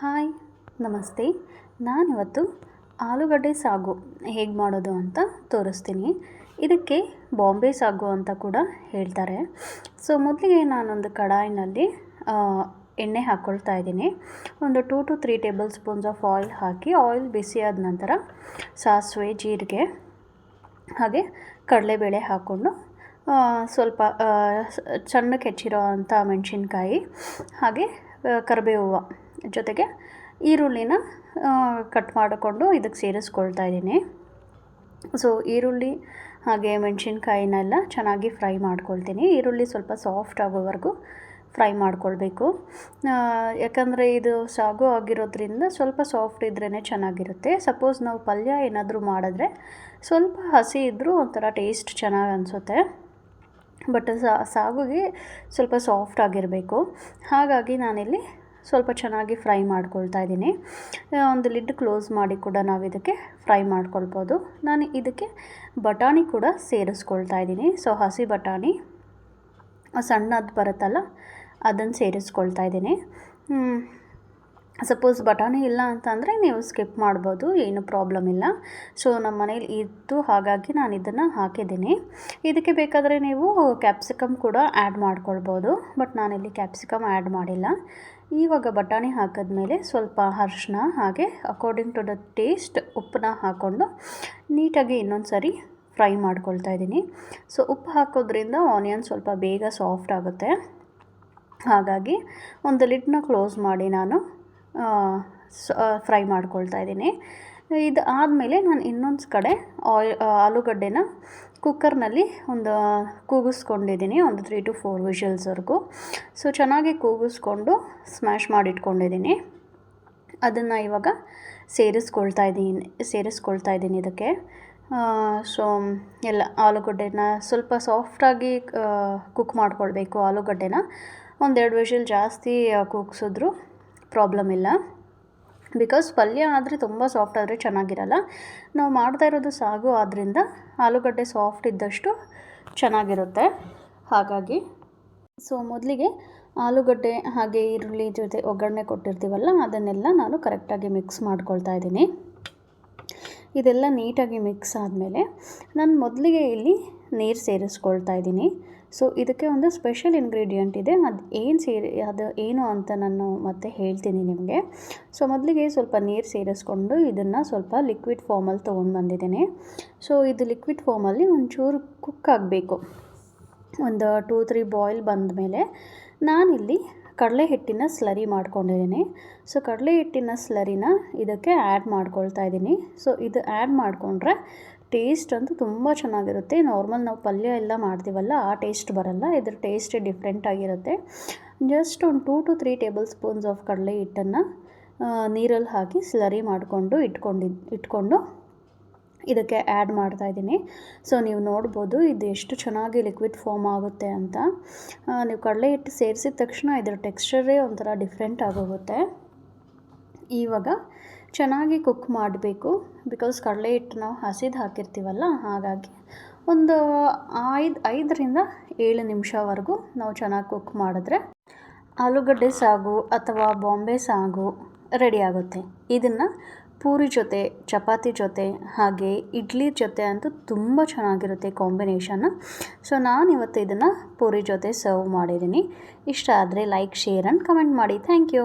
Hi, ನಮಸ್ತೆ. ನಾನಿವತ್ತು ಆಲೂಗಡ್ಡೆ ಸಾಗು ಹೇಗೆ ಮಾಡೋದು ಅಂತ ತೋರಿಸ್ತೀನಿ. ಇದಕ್ಕೆ ಬಾಂಬೆ ಸಾಗು ಅಂತ ಕೂಡ ಹೇಳ್ತಾರೆ. ಸೊ, ಮೊದಲಿಗೆ ನಾನೊಂದು ಕಡಾಯಿನಲ್ಲಿ ಎಣ್ಣೆ ಹಾಕ್ಕೊಳ್ತಾ ಇದ್ದೀನಿ. ಒಂದು two to three tablespoons of oil hockey, oil ಬಿಸಿಯಾದ ನಂತರ ಸಾಸಿವೆ, ಜೀರಿಗೆ, ಹಾಗೆ ಕಡಲೆಬೇಳೆ ಹಾಕ್ಕೊಂಡು ಸ್ವಲ್ಪ ಸಣ್ಣಕ್ಕೆ ಹೆಚ್ಚಿರೋ ಅಂಥ ಮೆಣಸಿನ್ಕಾಯಿ, ಹಾಗೆ ಕರಿಬೇವು. ಜೊತೆಗೆ ಈರುಳ್ಳಿನ ಕಟ್ ಮಾಡಿಕೊಂಡು ಇದಕ್ಕೆ ಸೇರಿಸ್ಕೊಳ್ತಾ ಇದ್ದೀನಿ. ಸೊ ಈರುಳ್ಳಿ ಹಾಗೆ ಮೆಣಸಿನ್ಕಾಯಿನೆಲ್ಲ ಚೆನ್ನಾಗಿ ಫ್ರೈ ಮಾಡ್ಕೊಳ್ತೀನಿ. ಈರುಳ್ಳಿ ಸ್ವಲ್ಪ ಸಾಫ್ಟ್ ಆಗೋವರೆಗೂ ಫ್ರೈ ಮಾಡ್ಕೊಳ್ಬೇಕು. ಯಾಕಂದರೆ ಇದು ಸಾಗು ಆಗಿರೋದ್ರಿಂದ ಸ್ವಲ್ಪ ಸಾಫ್ಟ್ ಇದ್ರೇ ಚೆನ್ನಾಗಿರುತ್ತೆ. ಸಪೋಸ್ ನಾವು ಪಲ್ಯ ಏನಾದರೂ ಮಾಡಿದ್ರೆ ಸ್ವಲ್ಪ ಹಸಿ ಇದ್ದರೂ ಒಂಥರ ಟೇಸ್ಟ್ ಚೆನ್ನಾಗಿ ಅನಿಸುತ್ತೆ. ಬಟ್ ಸಾಗುಗೆ ಸ್ವಲ್ಪ ಸಾಫ್ಟ್ ಆಗಿರಬೇಕು. ಹಾಗಾಗಿ ನಾನಿಲ್ಲಿ ಸ್ವಲ್ಪ ಚೆನ್ನಾಗಿ ಫ್ರೈ ಮಾಡ್ಕೊಳ್ತಾ ಇದ್ದೀನಿ. ಒಂದು ಲಿಡ್ ಕ್ಲೋಸ್ ಮಾಡಿ ಕೂಡ ನಾವು ಇದಕ್ಕೆ ಫ್ರೈ ಮಾಡ್ಕೊಳ್ಬೋದು. ನಾನು ಇದಕ್ಕೆ ಬಟಾಣಿ ಕೂಡ ಸೇರಿಸ್ಕೊಳ್ತಾ ಇದ್ದೀನಿ. ಸೊ, ಹಸಿ ಬಟಾಣಿ, ಸಣ್ಣದು ಬರುತ್ತಲ್ಲ ಅದನ್ನು ಸೇರಿಸ್ಕೊಳ್ತಾ ಇದ್ದೀನಿ. ಸಪೋಸ್ ಬಟಾಣಿ ಇಲ್ಲ ಅಂತಂದರೆ ನೀವು ಸ್ಕಿಪ್ ಮಾಡ್ಬೋದು, ಏನು ಪ್ರಾಬ್ಲಮ್ ಇಲ್ಲ. ಸೊ, ನಮ್ಮ ಮನೇಲಿ ಇತ್ತು ಹಾಗಾಗಿ ನಾನು ಇದನ್ನು ಹಾಕಿದ್ದೀನಿ. ಇದಕ್ಕೆ ಬೇಕಾದರೆ ನೀವು ಕ್ಯಾಪ್ಸಿಕಮ್ ಕೂಡ ಆ್ಯಡ್ ಮಾಡ್ಕೊಳ್ಬೋದು, ಬಟ್ ನಾನಿಲ್ಲಿ ಕ್ಯಾಪ್ಸಿಕಮ್ ಆ್ಯಡ್ ಮಾಡಿಲ್ಲ. ಇವಾಗ ಬಟಾಣಿ ಹಾಕಿದ್ಮೇಲೆ ಸ್ವಲ್ಪ ಅರಿಶಿನ ಹಾಗೆ ಅಕಾರ್ಡಿಂಗ್ ಟು ದ ಟೇಸ್ಟ್ ಉಪ್ಪನ್ನ ಹಾಕ್ಕೊಂಡು ನೀಟಾಗಿ ಇನ್ನೊಂದು ಸಾರಿ ಫ್ರೈ ಮಾಡ್ಕೊಳ್ತಾ ಇದ್ದೀನಿ. ಸೊ ಉಪ್ಪು ಹಾಕೋದ್ರಿಂದ ಆನಿಯನ್ ಸ್ವಲ್ಪ ಬೇಗ ಸಾಫ್ಟ್ ಆಗುತ್ತೆ. ಹಾಗಾಗಿ ಒಂದು ಲಿಡ್ನ ಕ್ಲೋಸ್ ಮಾಡಿ ನಾನು ಫ್ರೈ ಮಾಡ್ಕೊಳ್ತಾ ಇದ್ದೀನಿ. ಇದು ಆದಮೇಲೆ ನಾನು ಇನ್ನೊಂದು ಕಡೆ ಆಯ್ ಆಲೂಗಡ್ಡೆನ ಕುಕ್ಕರ್ನಲ್ಲಿ ಒಂದು ಕೂಗಿಸ್ಕೊಂಡಿದ್ದೀನಿ ಒಂದು ತ್ರೀ ಟು ಫೋರ್ ವಿಷಲ್ಸ್ವರೆಗೂ ಸೊ ಚೆನ್ನಾಗಿ ಕೂಗಿಸ್ಕೊಂಡು ಸ್ಮ್ಯಾಶ್ ಮಾಡಿಟ್ಕೊಂಡಿದ್ದೀನಿ ಅದನ್ನು ಇವಾಗ ಸೇರಿಸ್ಕೊಳ್ತಾ ಇದ್ದೀನಿ ಸೇರಿಸ್ಕೊಳ್ತಾ ಇದ್ದೀನಿ ಇದಕ್ಕೆ. ಸೊ ಎಲ್ಲ ಆಲೂಗಡ್ಡೆನ ಸ್ವಲ್ಪ ಸಾಫ್ಟಾಗಿ ಕುಕ್ ಮಾಡ್ಕೊಳ್ಬೇಕು ಆಲೂಗಡ್ಡೆನ. ಒಂದೆರಡು ವಿಷಲ್ ಜಾಸ್ತಿ ಕೂಗಿಸಿದ್ರು ಪ್ರಾಬ್ಲಮ್ ಇಲ್ಲ. ಬಿಕಾಸ್ ಪಲ್ಯ ಆದರೆ ತುಂಬ ಸಾಫ್ಟ್ ಆದರೆ ಚೆನ್ನಾಗಿರಲ್ಲ. ನಾವು ಮಾಡ್ತಾ ಇರೋದು ಸಾಗು ಆದ್ದರಿಂದ ಆಲೂಗಡ್ಡೆ ಸಾಫ್ಟ್ ಇದ್ದಷ್ಟು ಚೆನ್ನಾಗಿರುತ್ತೆ. ಹಾಗಾಗಿ ಸೊ ಮೊದಲಿಗೆ ಆಲೂಗಡ್ಡೆ ಹಾಗೆ ಈರುಳ್ಳಿ ಜೊತೆ ಒಗ್ಗರಣೆ ಕೊಟ್ಟಿರ್ತೀವಲ್ಲ, ಅದನ್ನೆಲ್ಲ ನಾನು ಕರೆಕ್ಟಾಗಿ ಮಿಕ್ಸ್ ಮಾಡ್ಕೊಳ್ತಾ ಇದ್ದೀನಿ. ಇದೆಲ್ಲ ನೀಟಾಗಿ ಮಿಕ್ಸ್ ಆದಮೇಲೆ ನಾನು ಮೊದಲಿಗೆ ಇಲ್ಲಿ ನೀರು ಸೇರಿಸ್ಕೊಳ್ತಾ ಇದ್ದೀನಿ. ಸೊ ಇದಕ್ಕೆ ಒಂದು ಸ್ಪೆಷಲ್ ಇಂಗ್ರೀಡಿಯೆಂಟ್ ಇದೆ. ಅದು ಏನು ಸೇರಿ, ಅದು ಏನು ಅಂತ ನಾನು ಮತ್ತೆ ಹೇಳ್ತೀನಿ ನಿಮಗೆ. ಸೊ ಮೊದಲಿಗೆ ಸ್ವಲ್ಪ ನೀರು ಸೇರಿಸ್ಕೊಂಡು ಇದನ್ನು ಸ್ವಲ್ಪ ಲಿಕ್ವಿಡ್ ಫಾರ್ಮಲ್ಲಿ ತೊಗೊಂಡು ಬಂದಿದ್ದೀನಿ. ಸೊ ಇದು ಲಿಕ್ವಿಡ್ ಫಾರ್ಮಲ್ಲಿ ಒಂಚೂರು ಕುಕ್ ಆಗಬೇಕು. ಒಂದು ಟೂ ತ್ರೀ ಬಾಯ್ಲ್ ಬಂದ ಮೇಲೆ ನಾನಿಲ್ಲಿ ಕಡಲೆ ಹಿಟ್ಟಿನ ಸ್ಲರಿ ಮಾಡ್ಕೊಂಡಿದ್ದೀನಿ. ಸೊ ಕಡಲೆ ಹಿಟ್ಟಿನ ಸ್ಲರಿನ ಇದಕ್ಕೆ ಆ್ಯಡ್ ಮಾಡ್ಕೊಳ್ತಾ ಇದ್ದೀನಿ. ಸೊ ಇದು ಆ್ಯಡ್ ಮಾಡಿಕೊಂಡ್ರೆ ಟೇಸ್ಟ್ ಅಂತೂ ತುಂಬ ಚೆನ್ನಾಗಿರುತ್ತೆ. ನಾರ್ಮಲ್ ನಾವು ಪಲ್ಯ ಎಲ್ಲ ಮಾಡ್ತೀವಲ್ಲ, ಆ ಟೇಸ್ಟ್ ಬರಲ್ಲ. ಇದ್ರ ಟೇಸ್ಟ್ ಡಿಫ್ರೆಂಟ್ ಆಗಿರುತ್ತೆ. ಜಸ್ಟ್ ಒಂದು two to three tablespoons of ಕಡಲೆ ಹಿಟ್ಟನ್ನು ನೀರಲ್ಲಿ ಹಾಕಿ ಸ್ಲರಿ ಮಾಡಿಕೊಂಡು ಇಟ್ಕೊಂಡಿದ್ದು ಇಟ್ಕೊಂಡು ಇದಕ್ಕೆ ಆ್ಯಡ್ ಮಾಡ್ತಾ ಇದ್ದೀನಿ. ಸೊ ನೀವು ನೋಡ್ಬೋದು ಇದು ಎಷ್ಟು ಚೆನ್ನಾಗಿ ಲಿಕ್ವಿಡ್ ಫಾರ್ಮ್ ಆಗುತ್ತೆ ಅಂತ. ನೀವು ಕಡಲೆ ಹಿಟ್ಟು ಸೇರಿಸಿದ ತಕ್ಷಣ ಇದರ ಟೆಕ್ಸ್ಚರೇ ಒಂಥರ ಡಿಫ್ರೆಂಟ್ ಆಗೋಗುತ್ತೆ. ಇವಾಗ ಚೆನ್ನಾಗಿ ಕುಕ್ ಮಾಡಬೇಕು. ಬಿಕಾಸ್ ಕಡಲೆ ಹಿಟ್ಟು ನಾವು ಹಸಿದು ಹಾಕಿರ್ತೀವಲ್ಲ, ಹಾಗಾಗಿ ಒಂದು ಐದು, ಐದರಿಂದ ಏಳು ನಿಮಿಷವರೆಗೂ ನಾವು ಚೆನ್ನಾಗಿ ಕುಕ್ ಮಾಡಿದ್ರೆ ಆಲೂಗಡ್ಡೆ ಸಾಗು ಅಥವಾ ಬಾಂಬೆ ಸಾಗು ರೆಡಿ ಆಗುತ್ತೆ. ಇದನ್ನು ಪೂರಿ ಜೊತೆ, ಚಪಾತಿ ಜೊತೆ, ಹಾಗೆ ಇಡ್ಲಿ ಜೊತೆ ಅಂತೂ ತುಂಬ ಚೆನ್ನಾಗಿರುತ್ತೆ ಕಾಂಬಿನೇಷನ್ ಸೊ ನಾನು ಇವತ್ತು ಇದನ್ನು ಪೂರಿ ಜೊತೆ ಸರ್ವ್ ಮಾಡಿದ್ದೀನಿ. ಇಷ್ಟ ಆದರೆ ಲೈಕ್ ಶೇರ್ ಆ್ಯಂಡ್ ಕಮೆಂಟ್ ಮಾಡಿ. Thank you